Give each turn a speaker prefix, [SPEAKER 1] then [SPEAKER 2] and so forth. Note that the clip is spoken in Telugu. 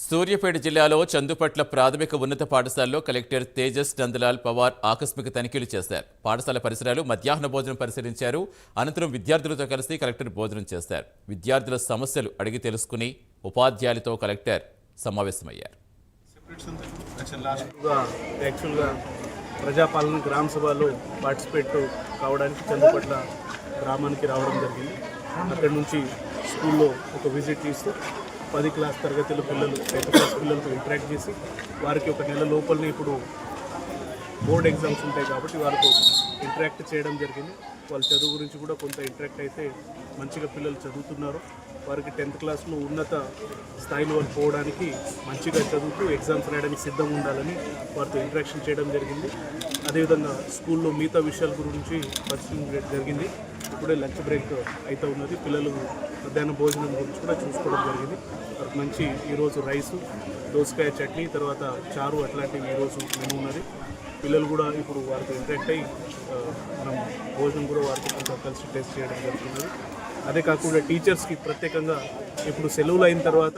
[SPEAKER 1] సూర్యాపేట జిల్లాలో చందుపట్ల ప్రాథమిక ఉన్నత పాఠశాలలో కలెక్టర్ తేజస్ నందలాల్ పవార్ ఆకస్మిక తనిఖీలు చేశారు. పాఠశాల పరిసరాలు మధ్యాహ్న భోజనం పరిశీలించారు. అనంతరం విద్యార్థులతో కలిసి కలెక్టర్ భోజనం చేశారు. విద్యార్థుల సమస్యలు అడిగి తెలుసుకుని ఉపాధ్యాయులతో కలెక్టర్ సమావేశమయ్యారు.
[SPEAKER 2] యాక్చువల్గా ప్రజాపాలన గ్రామ సభలో పార్టిసిపేట్ కావడానికి చందుపట్ల గ్రామానికి రావడం జరిగింది. అక్కడి నుంచి స్కూల్లో ఒక విజిట్ చేస్తూ పది క్లాస్ తరగతిలో పిల్లలు టెన్త్ క్లాస్ పిల్లలతో ఇంటరాక్ట్ చేసి వారికి ఒక నెల లోపలనే ఇప్పుడు బోర్డ్ ఎగ్జామ్స్ ఉంటాయి కాబట్టి వారితో ఇంటరాక్ట్ చేయడం జరిగింది. వాళ్ళ చదువు గురించి కూడా కొంత ఇంటరాక్ట్ అయితే మంచిగా పిల్లలు చదువుతున్నారు. వారికి టెన్త్ క్లాస్లో ఉన్నత స్థాయిలో వాళ్ళు పోవడానికి మంచిగా చదువుతూ ఎగ్జామ్స్ రాయడానికి సిద్ధంగా ఉండాలని వారితో ఇంటరాక్షన్ చేయడం జరిగింది. అదేవిధంగా స్కూల్లో మిగతా విషయాల గురించి పరిశీలించడం జరిగింది. ఇప్పుడే లంచ్ బ్రేక్ అయితే ఉన్నది. పిల్లలు మధ్యాహ్న భోజనం గురించి కూడా చూసుకోవడం జరిగింది. వారికి మంచి ఈరోజు రైసు దోసకాయ చట్నీ తర్వాత చారు అట్లాంటివి ఈరోజు మెనూ ఉన్నది. పిల్లలు కూడా ఇప్పుడు వారితో ఇంటరాక్ట్ అయ్యి మనం భోజనం కూడా వారితో కొంచెం కలిసి టేస్ట్ చేయడం జరుగుతున్నది. అదే కాకుండా టీచర్స్కి ప్రత్యేకంగా ఇప్పుడు సెలవులు అయిన తర్వాత